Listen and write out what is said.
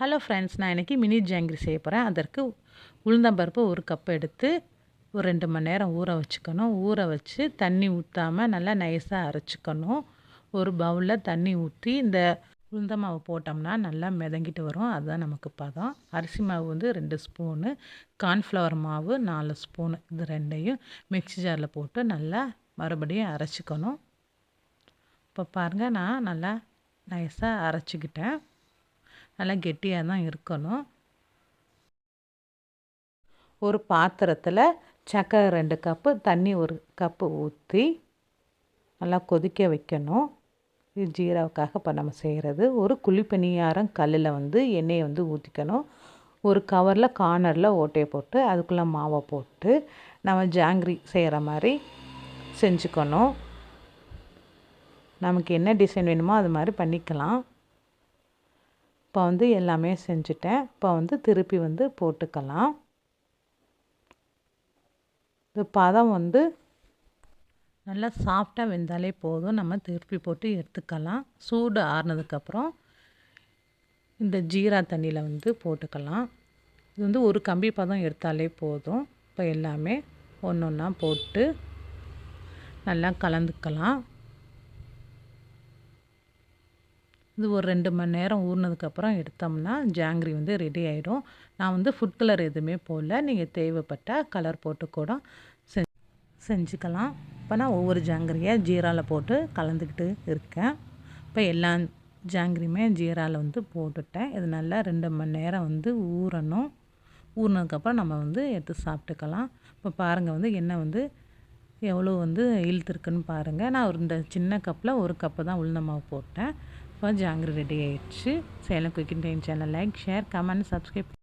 Hello friends நான் இன்றைக்கி mini jangiri செய்ய போகிறேன் அதற்கு உளுந்தம்பருப்பு ஒரு கப் எடுத்து ஒரு ரெண்டு மணி நேரம் ஊற வச்சுக்கணும். ஊற வச்சு தண்ணி ஊற்றாமல் நல்லா நைஸாக அரைச்சிக்கணும். ஒரு பவுலில் தண்ணி ஊற்றி இந்த உளுந்த மாவு போட்டோம்னா நல்லா மிதங்கிட்டு வரும். அதுதான் நமக்கு பதம். அரிசி மாவு வந்து ரெண்டு ஸ்பூனு கார்ன்ஃப்ளவர் மாவு நாலு ஸ்பூனு இது ரெண்டையும் மிக்சி ஜாரில் போட்டு நல்லா மறுபடியும் அரைச்சிக்கணும். இப்போ பாருங்கள் நான் நல்லா நைஸாக அரைச்சிக்கிட்டேன். நல்லா கெட்டியாக தான் இருக்கணும். ஒரு பாத்திரத்தில் சக்கரை ரெண்டு கப்பு தண்ணி ஒரு கப்பு ஊற்றி நல்லா கொதிக்க வைக்கணும். இது ஜீராவுக்காக இப்போ நம்ம செய்கிறது ஒரு குழிப்பணியாரம் கல்லில் வந்து எண்ணெயை வந்து ஊற்றிக்கணும் ஒரு கவரில் கார்னரில் ஓட்டையை போட்டு அதுக்குள்ளே மாவை போட்டு நம்ம ஜாங்கிரி செய்கிற மாதிரி செஞ்சுக்கணும். நமக்கு என்ன டிசைன் வேணுமோ அது மாதிரி பண்ணிக்கலாம். இப்போ வந்து எல்லாமே செஞ்சுட்டேன். இப்போ வந்து திருப்பி வந்து போட்டுக்கலாம். இது பதம் வந்து நல்லா சாஃப்டாக வெந்தாலே போதும். நம்ம திருப்பி போட்டு எடுத்துக்கலாம். சூடு ஆறுனதுக்கப்புறம் இந்த ஜீரா தண்ணியில் வந்து போட்டுக்கலாம். இது வந்து ஒரு கம்பி பதம் எடுத்தாலே போதும். இப்போ எல்லாமே ஒன்று ஒன்றா போட்டு நல்லா கலந்துக்கலாம். இது ஒரு ரெண்டு மணி நேரம் ஊறினதுக்கப்புறம் எடுத்தோம்னா ஜாங்கிரி வந்து ரெடி ஆகிடும் நான் வந்து ஃபுட் கலர் எதுவுமே போடல. நீங்கள் தேவைப்பட்டால் கலர் போட்டு கூட செஞ்சுக்கலாம். இப்போ நான் ஒவ்வொரு ஜாங்கிரியாக ஜீராவில் போட்டு கலந்துக்கிட்டு இருக்கேன். இப்போ எல்லா ஜாங்கிரியுமே ஜீராவில் வந்து போட்டுட்டேன். இது நல்லா ரெண்டு மணி நேரம் வந்து ஊறணும். ஊறினதுக்கப்புறம் நம்ம வந்து எடுத்து சாப்பிட்டுக்கலாம். இப்போ பாருங்கள் வந்து எண்ணெய் வந்து எவ்வளோ வந்து இழுத்துருக்குன்னு பாருங்கள் நான் ஒரு இந்த சின்ன கப்பில் ஒரு கப்பு தான் உளுந்த மாவு போட்டேன். இப்போ ஜாங்கிரி ரெடி ஆயிடுச்சு Salem cooking time channel like share comment subscribe